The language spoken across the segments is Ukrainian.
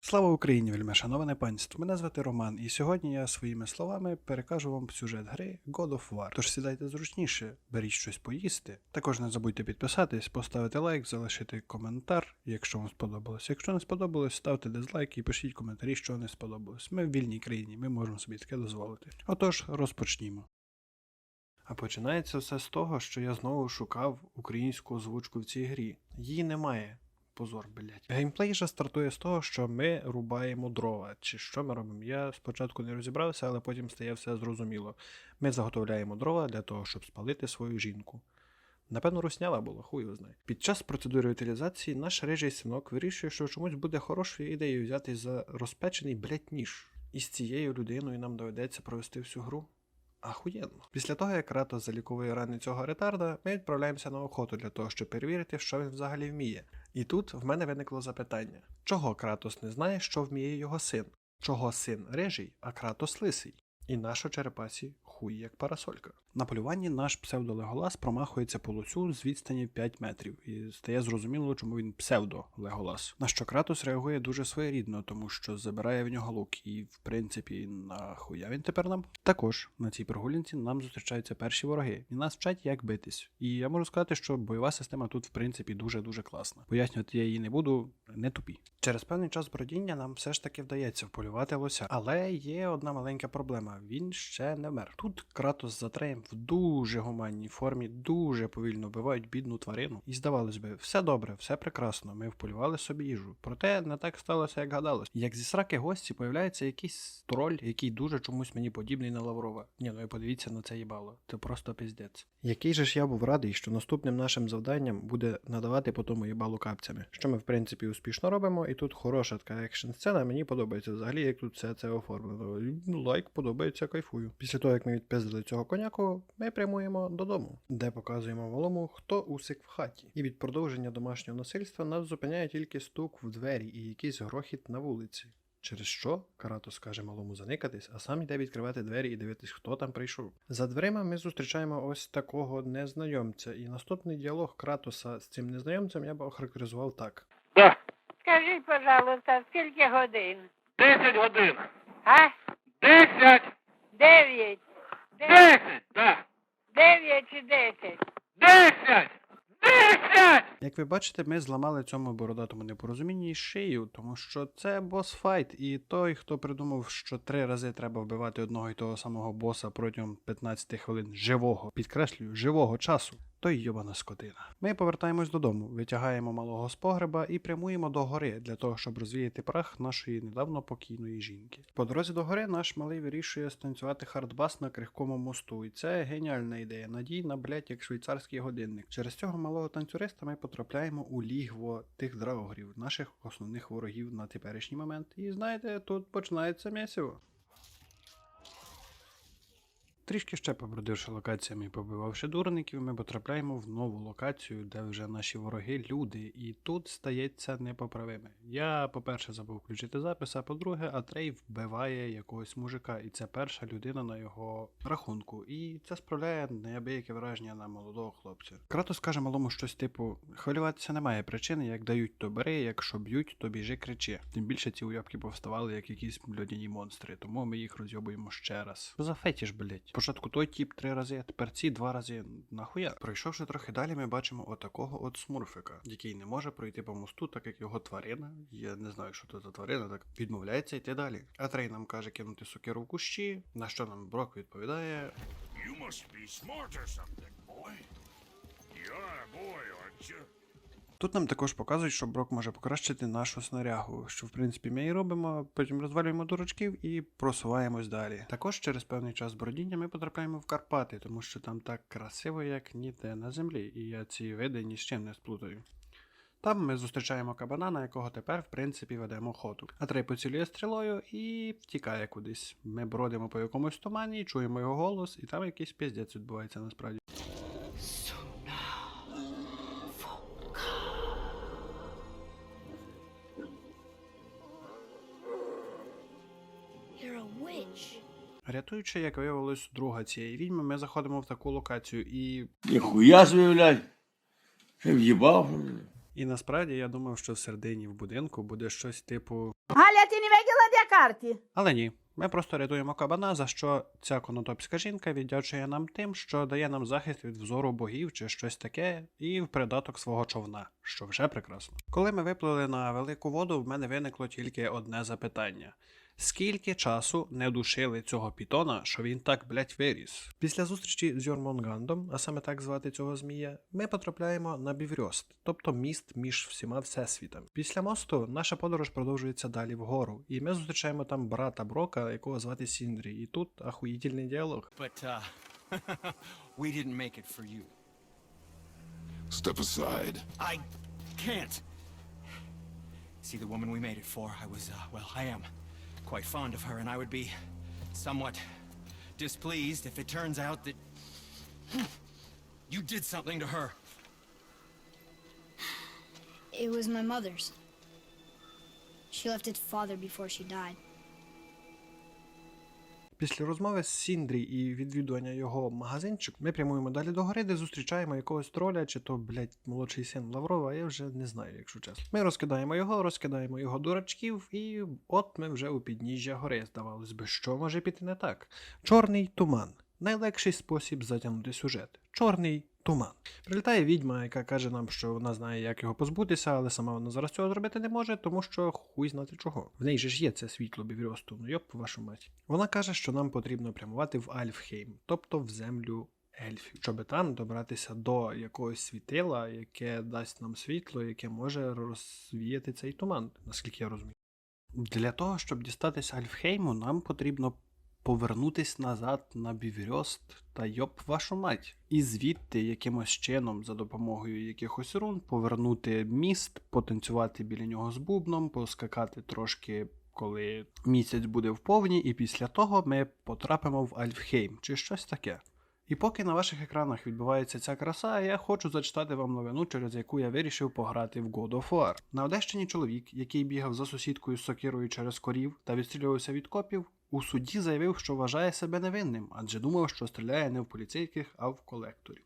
Слава Україні, вельми шановне панство. Мене звати Роман, і сьогодні я своїми словами перекажу вам сюжет гри God of War. Тож сідайте зручніше, беріть щось поїсти. Також не забудьте підписатись, поставити лайк, залишити коментар, якщо вам сподобалось. Якщо не сподобалось, ставте дизлайк і пишіть коментарі, що не сподобалось. Ми в вільній країні, ми можемо собі таке дозволити. Отож, розпочнімо. А починається все з того, що я знову шукав українську озвучку в цій грі. Її немає. Позор, блять. Геймплей же стартує з того, що ми рубаємо дрова. Чи що ми робимо? Я спочатку не розібрався, але потім стає все зрозуміло. Ми заготовляємо дрова для того, щоб спалити свою жінку. Напевно, руснява була, хуй його знає. Під час процедури утилізації наш рижий синок вирішує, що чомусь буде хорошою ідеєю взятись за розпечений блять ніж. І з цією людиною нам доведеться провести всю гру. Ахуєнно. Після того, як Кратос заліковує рани цього ретарда, ми відправляємося на охоту для того, щоб перевірити, що він взагалі вміє. І тут в мене виникло запитання: чого Кратос не знає, що вміє його син? Чого син рижий, а Кратос лисий? І наша черепасі хуй як парасолька. На полюванні наш псевдолеголас промахується по лоцю з відстані 5 метрів, і стає зрозуміло, чому він псевдолеголас. На що Кратос реагує дуже своєрідно, тому що забирає в нього лук, і в принципі, нахуя він тепер нам. Також на цій прогулянці нам зустрічаються перші вороги, і нас вчать, як битись. І я можу сказати, що бойова система тут, в принципі, дуже дуже класна. Пояснювати я її не буду, не тупі. Через певний час бродіння нам все ж таки вдається вполювати лося. Але є одна маленька проблема: він ще не вмер. Тут Кратос з Атреєм в дуже гуманній формі, дуже повільно вбивають бідну тварину. І здавалось би, все добре, все прекрасно. Ми вполювали собі їжу. Проте не так сталося, як гадалось. Як зі сраки гості появляється якийсь троль, який дуже чомусь мені подібний на Лаврова. Ні, ну і подивіться на це їбало. Це просто піздець. Який же ж я був радий, що наступним нашим завданням буде надавати по тому їбалу капцями, що ми в принципі успішно робимо, і тут хороша така екшн сцена. Мені подобається взагалі, як тут все це оформлено. Ну, Лайк подобається, кайфую. Після того, як ми відпиздили цього коняку, ми прямуємо додому, де показуємо малому, хто усик в хаті. І від продовження домашнього насильства нас зупиняє тільки стук в двері і якийсь грохіт на вулиці. Через що Карато скаже малому заникатись, а сам йде відкривати двері і дивитись, хто там прийшов. За дверима ми зустрічаємо ось такого незнайомця, і наступний діалог Кратоса з цим незнайомцем я б охарактеризував так. Да, Скажіть, пожалуйста, скільки годин? 10 годин. А? 10! Дев'ять. Десять. 10! Да! Дев'ять чи десять? 10! 10! Як ви бачите, ми зламали цьому бородатому непорозумінні шию, тому що це босфайт, і той, хто придумав, що три рази треба вбивати одного і того самого боса протягом 15 хвилин живого, підкреслюю, живого часу. Той йобана скотина. Ми повертаємось додому, витягаємо малого з погреба і прямуємо до гори для того, щоб розвіяти прах нашої недавно покійної жінки. По дорозі до гори наш малий вирішує станцювати хардбас на крихкому мосту, і це геніальна ідея. Надійна, блять, як швейцарський годинник. Через цього малого танцюриста ми потрапляємо у лігво тих драугрів, наших основних ворогів на теперішній момент. І знаєте, тут починається м'ясиво. Трішки ще побродивши локаціями і побивавши дурників, ми потрапляємо в нову локацію, де вже наші вороги люди, і тут стається непоправиме. Я, по-перше, забув включити запис, а по-друге, Атрей вбиває якогось мужика, і це перша людина на його рахунку. І це справляє неабияке враження на молодого хлопця. Кратос каже малому щось типу: хвилюватися немає причини, як дають, то бери, якщо б'ють, то біжи кричи. Тим більше ці уйобки повставали як якісь льодяні монстри, тому ми їх розйобуємо ще раз. Що за фетіш, блять? Спочатку той тіп три рази, а тепер ці два рази. Нахуя? Пройшовши трохи далі, ми бачимо отакого от смурфика, який не може пройти по мосту, так як його тварина. Я не знаю, що це за тварина, так відмовляється йти далі. А Трей нам каже кинути сокиру в кущі, на що нам Брок відповідає: You must be smart or something, boy. You're a boy, aren't you? Тут нам також показують, що Брок може покращити нашу снарягу, що в принципі ми і робимо, потім розвалюємо дурачків і просуваємось далі. Також через певний час бродіння ми потрапляємо в Карпати, тому що там так красиво, як ніде на землі, і я ці види ні з чим не сплутаю. Там ми зустрічаємо кабана, на якого тепер, в принципі, ведемо охоту. А Трей поцілює стрілою і втікає кудись. Ми бродимо по якомусь тумані, чуємо його голос, і там якийсь піздець відбувається насправді. Witch. Рятуючи, як виявилось, друга цієї відьми, ми заходимо в таку локацію і. Ніхуя блядь. В'їбав. І насправді я думав, що всередині в будинку буде щось типу. Галя, ти не виділа де карті? Але ні. Ми просто рятуємо кабана, за що ця конотопська жінка віддячує нам тим, що дає нам захист від взору богів чи щось таке, і в придаток свого човна, що вже прекрасно. Коли ми виплили на велику воду, в мене виникло тільки одне запитання. Скільки часу не душили цього пітона, що він так, блять, виріс? Після зустрічі з Йормонгандом, а саме так звати цього змія, ми потрапляємо на Біврьост, тобто міст між всіма всесвітами. Після мосту наша подорож продовжується далі вгору, і ми зустрічаємо там брата Брока, якого звати Сіндрі, і тут ахуїтельний діалог. But, uh, we didn't make it for you. Step aside. I can't. See, the woman we made it for, I was, uh, well, I am quite fond of her, and I would be somewhat displeased if it turns out that you did something to her. It was my mother's. She left its father before she died. Після розмови з Сіндрі і відвідування його магазинчик, ми прямуємо далі до гори, де зустрічаємо якогось троля, чи то, блять, молодший син Лаврова, я вже не знаю, якщо чесно. Ми розкидаємо його, розкидаємо його дурачків, і от ми вже у підніжжя гори. Здавалось би, що може піти не так. Чорний туман. Найлегший спосіб затягнути сюжет. Чорний туман. Прилітає відьма, яка каже нам, що вона знає, як його позбутися, але сама вона зараз цього зробити не може, тому що хуй знати чого. В неї же ж є це світло біврьосту, ну йоп вашу мать. Вона каже, що нам потрібно прямувати в Альфхейм, тобто в землю ельфів, щоб там добратися до якогось світила, яке дасть нам світло, яке може розвіяти цей туман, наскільки я розумію. Для того, щоб дістатися Альфхейму, нам потрібно повернутись назад на Біврьост та йоп вашу мать. І звідти якимось чином, за допомогою якихось рун, повернути міст, потанцювати біля нього з бубном, поскакати трошки. Коли місяць буде в повні, і після того ми потрапимо в Альфхейм чи щось таке. І поки на ваших екранах відбувається ця краса, я хочу зачитати вам новину, через яку я вирішив пограти в God of War. На Одещині чоловік, який бігав за сусідкою з сокирою через корів та відстрілювався від копів, у суді заявив, що вважає себе невинним, адже думав, що стріляє не в поліцейських, а в колекторів.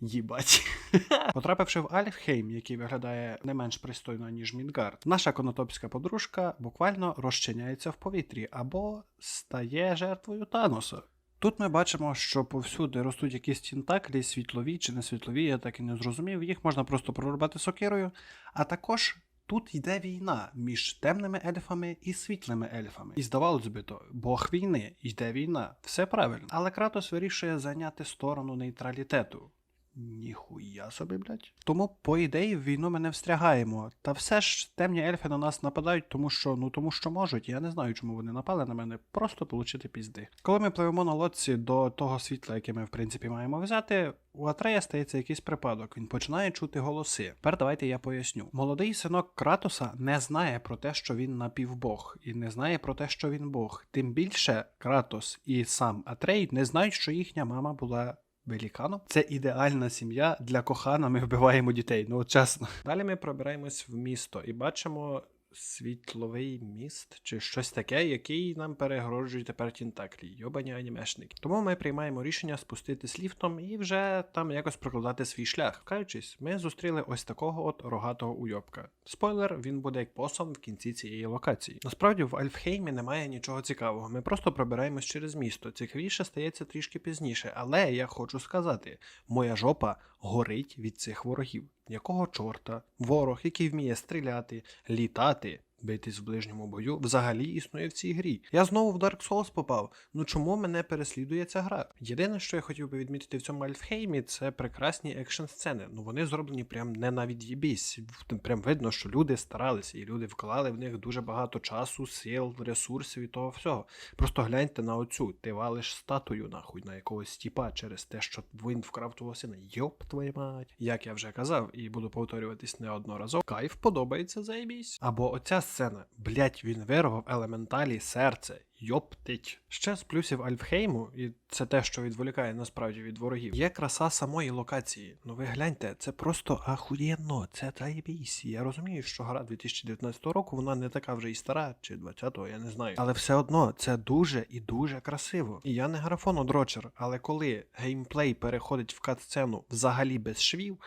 Їбать. Потрапивши в Альфхейм, який виглядає не менш пристойно, ніж Мідгард, наша конотопська подружка буквально розчиняється в повітрі або стає жертвою Таноса. Тут ми бачимо, що повсюди ростуть якісь тінтаклі, світлові чи не світлові, я так і не зрозумів. Їх можна просто прорубати сокирою. А також тут йде війна між темними ельфами і світлими ельфами. І здавалось би то, Бог війни, йде війна, все правильно. Але Кратос вирішує зайняти сторону нейтралітету. Ніхуя собі, блядь. Тому, по ідеї, в війну ми не встрягаємо. Та все ж темні ельфи на нас нападають, тому що, ну тому що можуть. Я не знаю, чому вони напали на мене, просто получити пізди. Коли ми пливемо на лодці до того світла, яке ми в принципі маємо взяти, у Атрея стається якийсь припадок. Він починає чути голоси. Тепер давайте я поясню. Молодий синок Кратоса не знає про те, що він напівбог, і не знає про те, що він Бог. Тим більше Кратос і сам Атрей не знають, що їхня мама була. Веліканом. Це ідеальна сім'я для кохана. Ми вбиваємо дітей. Ну от чесно. Далі ми пробираємось в місто і бачимо світловий міст чи щось таке, який нам перегороджує тепер тінтаклі, йобані анімешники. Тому ми приймаємо рішення спуститись ліфтом і вже там якось прокладати свій шлях. Каючись, ми зустріли ось такого от рогатого уйобка. Спойлер, він буде як посом в кінці цієї локації. Насправді в Альфхеймі немає нічого цікавого. Ми просто пробираємось через місто. Цікавіше стається трішки пізніше, але я хочу сказати, моя жопа горить від цих ворогів. Якого чорта? Ворог, який вміє стріляти, літати, битись в ближньому бою, взагалі існує в цій грі. Я знову в Dark Souls попав. Ну чому мене переслідує ця гра? Єдине, що я хотів би відмітити в цьому Альфхеймі, це прекрасні екшн сцени. Ну вони зроблені прям не на від'їбісь. Прям видно, що люди старалися, і люди вклали в них дуже багато часу, сил, ресурсів і того всього. Просто гляньте на оцю. Ти валиш статую нахуй на якогось тіпа через те, що він вкрав твого сина. Йоп, твою мать. Як я вже казав, і буду повторюватись неодноразово. Кайф подобається заєбісь. Або оця сцена. Блять, він вирвав елементалі серце. Йоптить. Ще з плюсів Альфхейму, і це те, що відволікає насправді від ворогів, є краса самої локації. Ну ви гляньте, це просто ахуєнно, це заєбісь. Я розумію, що гра 2019 року вона не така вже і стара, чи 20-го, я не знаю. Але все одно це дуже і дуже красиво. І я не графонодрочер, але коли геймплей переходить в кат-сцену взагалі без швів.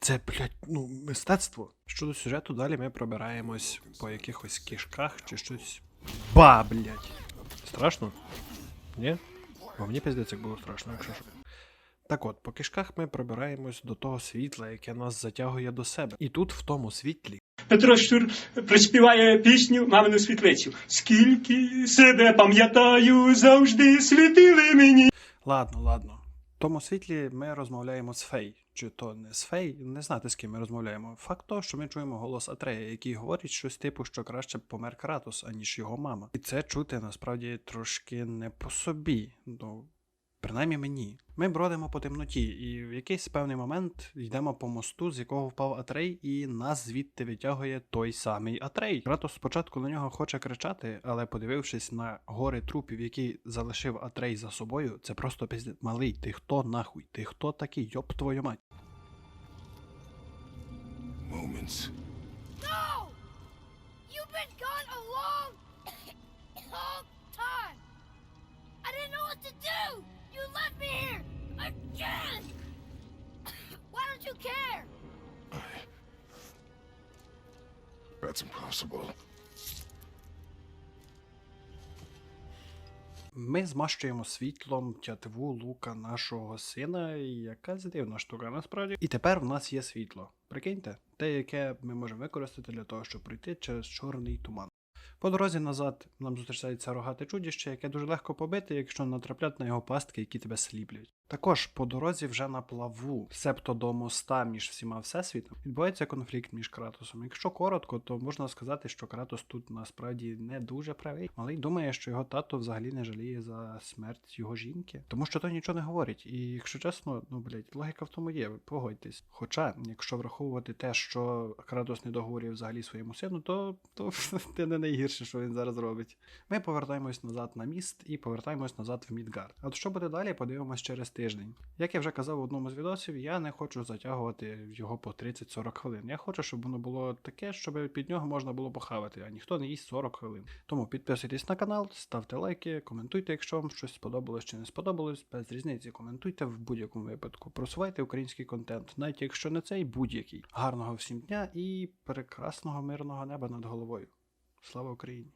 Це, блядь, ну, мистецтво. Щодо сюжету, далі ми пробираємось по якихось кишках чи щось. Ба, блядь. Страшно? Ні? Бо мені пиздець, як було страшно, якщо що. Так от, по кишках ми пробираємось до того світла, яке нас затягує до себе. І тут, в тому світлі, Петро Щур приспіває пісню Мамину світлицю. Скільки себе пам'ятаю, завжди світили мені. Ладно, ладно. В тому світлі ми розмовляємо з Фей. Чи то не з Фей, не знати з ким ми розмовляємо. Факт того, що ми чуємо голос Атрея, який говорить щось типу, що краще помер Кратос, аніж його мама. І це чути насправді трошки не по собі. Ну, принаймні мені. Ми бродимо по темноті, і в якийсь певний момент йдемо по мосту, з якого впав Атрей, і нас звідти витягує той самий Атрей. Кратос спочатку на нього хоче кричати, але подивившись на гори трупів, які залишив Атрей за собою, це просто пиздець. Малий, ти хто нахуй? Ти хто такий? Йоп твою мать. Moments. No! You've been gone a long, long time. I didn't know what to do. You left me here again. Why don't you care? That's impossible. Ми змащуємо світлом тятиву лука нашого сина, якась дивна штука насправді. І тепер в нас є світло. Прикиньте, те, яке ми можемо використати для того, щоб пройти через чорний туман. По дорозі назад нам зустрічається рогате чудіще, яке дуже легко побити, якщо натрапляти на його пастки, які тебе сліплять. Також по дорозі вже на плаву, себто до моста між всіма всесвітом, відбувається конфлікт між Кратосом. Якщо коротко, то можна сказати, що Кратос тут насправді не дуже правий. Малий думає, що його тато взагалі не жаліє за смерть його жінки, тому що той нічого не говорить. І якщо чесно, ну блять, логіка в тому є, погодьтесь. Хоча, якщо враховувати те, що Кратос не договорює взагалі своєму сину, то, то це не найгірше, що він зараз робить. Ми повертаємось назад на міст і повертаємось назад в Мідгард. От що буде далі, подивимось через тиждень. Як я вже казав в одному з відосів, я не хочу затягувати його по 30-40 хвилин. Я хочу, щоб воно було таке, щоб під нього можна було похавати, а ніхто не їсть 40 хвилин. Тому підписуйтесь на канал, ставте лайки, коментуйте, якщо вам щось сподобалось чи не сподобалось, без різниці. Коментуйте в будь-якому випадку. Просувайте український контент, навіть якщо не цей будь-який. Гарного всім дня і прекрасного мирного неба над головою. Слава Україні!